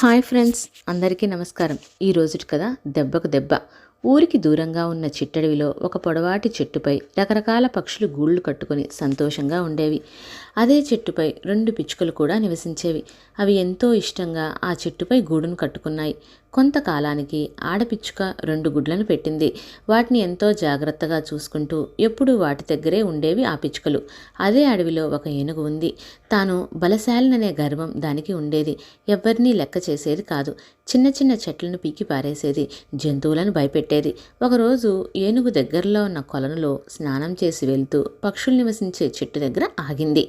Hi friends అందరికీ నమస్కారం. ఈ రోజుటి కదా దెబ్బకు దెబ్బ. ఊరికి దూరంగా ఉన్న చిట్టడవిలో ఒక పొడవాటి చెట్టుపై రకరకాల పక్షులు గూళ్ళు కట్టుకొని సంతోషంగా ఉండేవి. అదే చెట్టుపై రెండు పిచ్చుకలు కూడా నివసించేవి. అవి ఎంతో ఇష్టంగా ఆ చెట్టుపై గూడును కట్టుకున్నాయి. కొంతకాలానికి ఆడపిచ్చుక రెండు గుడ్లను పెట్టింది. వాటిని ఎంతో జాగ్రత్తగా చూసుకుంటూ ఎప్పుడూ వాటి దగ్గరే ఉండేవి ఆ పిచ్చుకలు. అదే అడవిలో ఒక ఏనుగు ఉంది. తాను బలశాలిననే గర్వం దానికి ఉండేది. ఎవరినీ లెక్క చేసేది కాదు. చిన్న చిన్న చెట్లను పీకి పారేసేది జంతువులను భయపెట్టేది. ఒకరోజు ఏనుగు దగ్గరలో ఉన్న కొలనులో స్నానం చేసి వెళ్తూ పక్షులు నివసించే చెట్టు దగ్గర ఆగింది.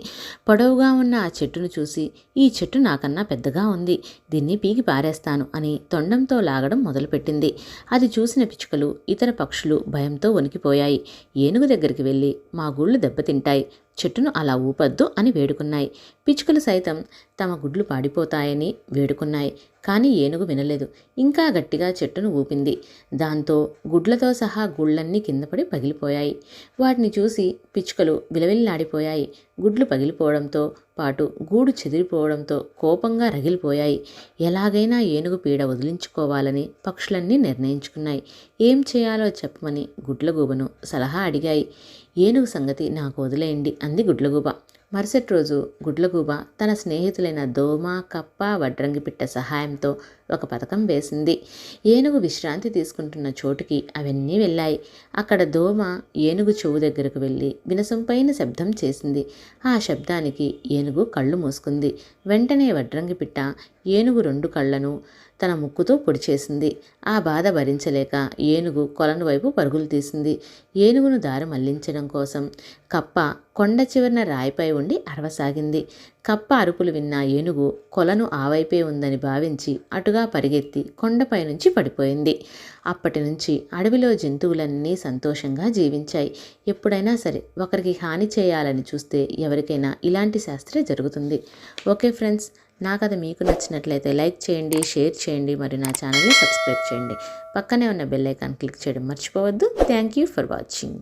పొడవుగా ఉన్న ఆ చెట్టును చూసి ఈ చెట్టు నాకన్నా పెద్దగా ఉంది దీన్ని పీకి పారేస్తాను అని తొండంతో లాగడం మొదలుపెట్టింది. అది చూసిన పిచ్చుకలు ఇతర పక్షులు భయంతో వణికిపోయాయి. ఏనుగు దగ్గరికి వెళ్ళి మా గుళ్ళు దెబ్బతింటాయి చెట్టును అలా ఊపద్దు అని వేడుకున్నాయి. పిచ్చుకలు సైతం తమ గుడ్లు పాడిపోతాయని వేడుకున్నాయి. కానీ ఏనుగు వినలేదు. ఇంకా గట్టిగా చెట్టును ఊపింది. దాంతో గుడ్లతో సహా గుళ్ళన్నీ కిందపడి పగిలిపోయాయి. వాటిని చూసి పిచ్చుకలు విలవిల్లాడిపోయాయి. గుడ్లు పగిలిపోవడంతో పాటు గూడు చెదిరిపోవడంతో కోపంగా రగిలిపోయాయి. ఎలాగైనా ఏనుగు పీడ వదిలించుకోవాలని పక్షులన్నీ నిర్ణయించుకున్నాయి. ఏం చేయాలో చెప్పమని గుడ్లగూబను సలహా అడిగాయి. ఏనుగు సంగతి నాకు వదిలేయండి అంది గుడ్లగూబ. మరుసటి రోజు గుడ్లగూబ తన స్నేహితులైన దోమ కప్ప వడ్రంగిపిట్ట సహాయంతో ఒక పథకం వేసింది. ఏనుగు విశ్రాంతి తీసుకుంటున్న చోటుకి అవన్నీ వెళ్ళాయి. అక్కడ దోమ ఏనుగు చెవు దగ్గరకు వెళ్ళి వినసొంపైన శబ్దం చేసింది. ఆ శబ్దానికి ఏనుగు కళ్ళు మూసుకుంది. వెంటనే వడ్రంగి పిట్ట ఏనుగు రెండు కళ్ళను తన ముక్కుతో పొడిచేసింది ఆ బాధ భరించలేక ఏనుగు కొలను వైపు పరుగులు తీసింది. ఏనుగును దారి మళ్ళించడం కోసం కప్ప కొండ చివరన రాయిపై ఉండి అరవసాగింది. కప్ప అరుపులు విన్న ఏనుగు కొలను ఆవైపే ఉందని భావించి అటుగా పరిగెత్తి కొండపై నుంచి పడిపోయింది. అప్పటి నుంచి అడవిలో జంతువులన్నీ సంతోషంగా జీవించాయి. ఎప్పుడైనా సరే ఒకరికి హాని చేయాలని చూస్తే ఎవరికైనా ఇలాంటి శాస్త్రే జరుగుతుంది. ఓకే ఫ్రెండ్స్ నా కథ మీకు నచ్చినట్లయితే లైక్ చేయండి షేర్ చేయండి మరియు నా ఛానల్ని సబ్స్క్రైబ్ చేయండి. పక్కనే ఉన్న బెల్ ఐకాన్ క్లిక్ చేయడం మర్చిపోవద్దు. Thank you for watching.